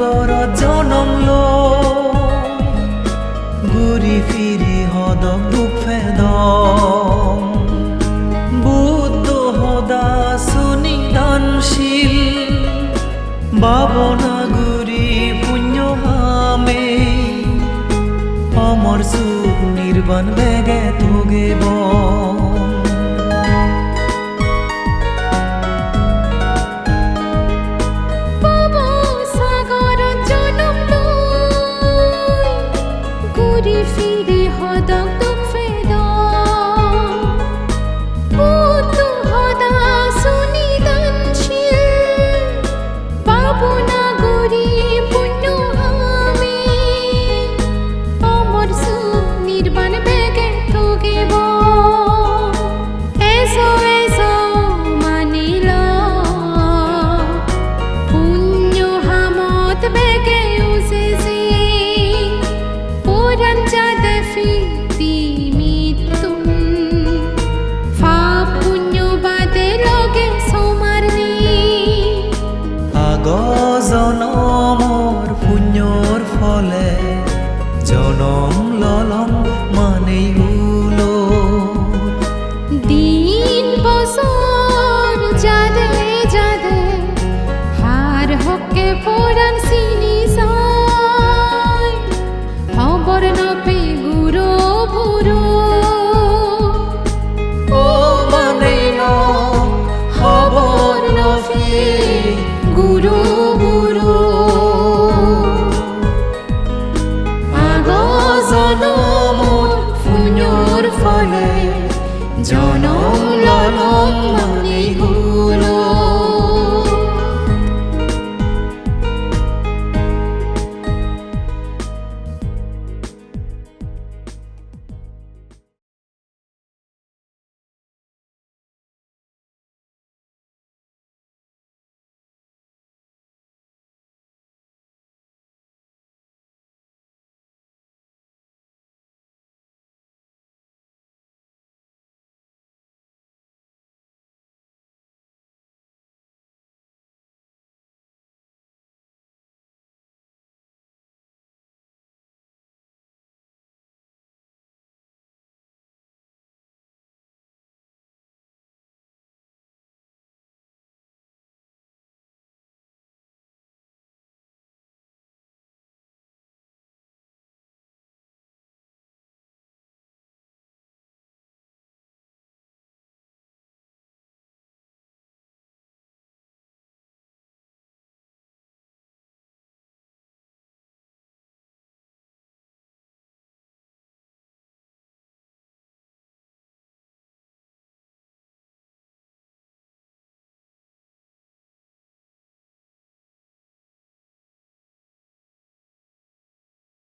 সাগর জনম ল। ঘূৰি ফিৰি হদ দুখ ফেদ বুদ্ধ সুনি সুনিদানশীল বাবনা গুৰি পুণ্য হামে। অমৰ চুক নিৰ্বাণ বেগে তোগে বন